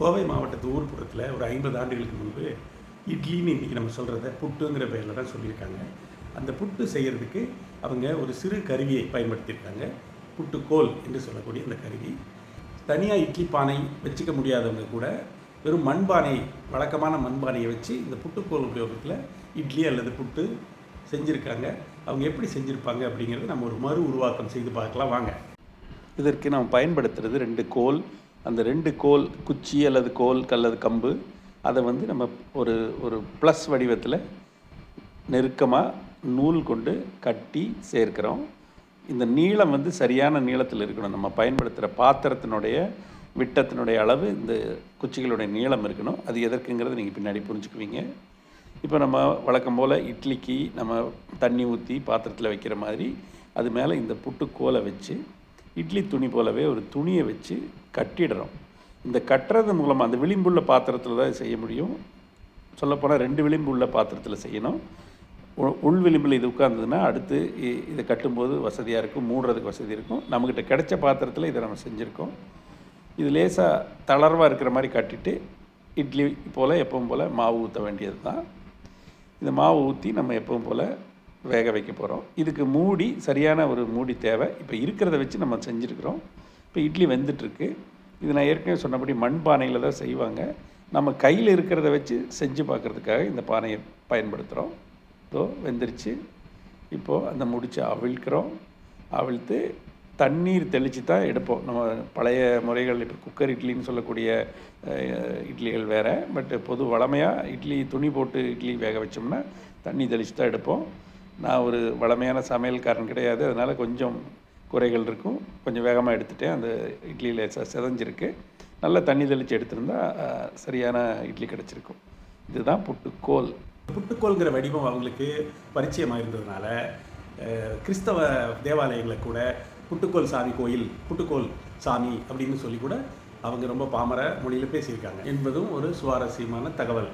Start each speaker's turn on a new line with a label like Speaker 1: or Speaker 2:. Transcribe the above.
Speaker 1: கோவை மாவட்டத்து ஊர்ப்புறத்தில் ஒரு ஐம்பது ஆண்டுகளுக்கு முன்பு இட்லின்னு இன்றைக்கி நம்ம சொல்கிறத புட்டுங்கிற பெயரில் தான் சொல்லியிருக்காங்க. அந்த புட்டு செய்கிறதுக்கு அவங்க ஒரு சிறு கருவியை பயன்படுத்தியிருக்காங்க. புட்டுக்கோல் என்று சொல்லக்கூடிய அந்த கருவி. தனியாக இட்லி பானை வச்சுக்க முடியாதவங்க கூட வெறும் மண்பானை வழக்கமான மண்பானையை வச்சு இந்த புட்டுக்கோல் உபயோகத்தில் இட்லி அல்லது புட்டு செஞ்சுருக்காங்க. அவங்க எப்படி செஞ்சுருப்பாங்க அப்படிங்கிறத நம்ம ஒரு மறு உருவாக்கம் செய்து பார்க்கலாம். வாங்க. இதற்கு நாம் பயன்படுத்துறது ரெண்டு கோல் அந்த ரெண்டு கோல் குச்சி அல்லது கோல் அல்லது கம்பு அதை வந்து நம்ம ஒரு ஒரு ப்ளஸ் வடிவத்தில் நெருக்கமாக நூல் கொண்டு கட்டி சேர்க்கிறோம். இந்த நீளம் வந்து சரியான நீளத்தில் இருக்கணும். நம்ம பயன்படுத்துகிற பாத்திரத்தினுடைய விட்டத்தினுடைய அளவு இந்த குச்சிகளுடைய நீளம் இருக்கணும். அது எதற்குங்கிறது நீங்கள் பின்னாடி புரிஞ்சுக்குவீங்க. இப்போ நம்ம வழக்கம் போல் இட்லிக்கு நம்ம தண்ணி ஊற்றி பாத்திரத்தில் வைக்கிற மாதிரி அது மேலே இந்த புட்டுக்கோலை வச்சு இட்லி துணி போலவே ஒரு துணியை வச்சு கட்டிடுறோம். இந்த கட்டுறது மூலமாக அந்த விளிம்புள்ள பாத்திரத்தில் தான் செய்ய முடியும். சொல்லப்போனால் ரெண்டு விளிம்பு உள்ள பாத்திரத்தில் செய்யணும். உ- உள் விளிம்பில் இது உட்கார்ந்ததுன்னா அடுத்து இதை கட்டும்போது வசதியாக இருக்கும் மூடுறதுக்கு வசதி இருக்கும். நம்மக்கிட்ட கிடைச்ச பாத்திரத்தில் இதை நம்ம செஞ்சுருக்கோம். இது லேசாக தளர்வாக இருக்கிற மாதிரி கட்டிட்டு இட்லி போல் எப்பவும் போல் மாவு ஊற்ற வேண்டியது தான் இந்த மாவு ஊற்றி நம்ம எப்பவும் போல் வேக வைக்க போகிறோம் இதுக்கு மூடி சரியான ஒரு மூடி தேவை. இப்போ இருக்கிறத வச்சு நம்ம செஞ்சுருக்குறோம். இப்போ இட்லி வெந்துட்டுருக்கு. இது நான் ஏற்கனவே சொன்னபடி மண் பானையில் தான் செய்வாங்க. நம்ம கையில் இருக்கிறத வச்சு செஞ்சு பார்க்குறதுக்காக இந்த பானையை பயன்படுத்துகிறோம் இதோ வெந்துருச்சு. இப்போது அந்த முடிச்சு அவிழ்க்கிறோம். அவிழ்த்து தண்ணீர் தெளித்து தான் எடுப்போம். நம்ம பழைய முறைகள் இப்போ குக்கர் இட்லின்னு சொல்லக்கூடிய இட்லிகள் வேறு. பட் பொது வளமையாக இட்லி துணி போட்டு இட்லி வேக வச்சோம்னா தண்ணி தெளித்து தான் எடுப்போம். நான் ஒரு வளமையான சமையல்காரன் கிடையாது. அதனால் கொஞ்சம் குறைகள் இருக்கும். கொஞ்சம் வேகமாக எடுத்துட்டேன். அந்த இட்லியில் ச செதஞ்சிருக்கு. நல்லா தண்ணி தெளித்து எடுத்திருந்தா சரியான இட்லி கிடச்சிருக்கும். இதுதான் புட்டுக்கோல். புட்டுக்கோள்ங்கிற வடிவம் அவங்களுக்கு பரிச்சயமாக இருந்ததுனால கிறிஸ்தவ தேவாலயங்களை கூட புட்டுக்கோல் சாமி கோயில் புட்டுக்கோல் சாமி அப்படின்னு சொல்லி கூட அவங்க ரொம்ப பாமர மொழியில் பேசியிருக்காங்க. என்பதும் ஒரு சுவாரஸ்யமான தகவல்.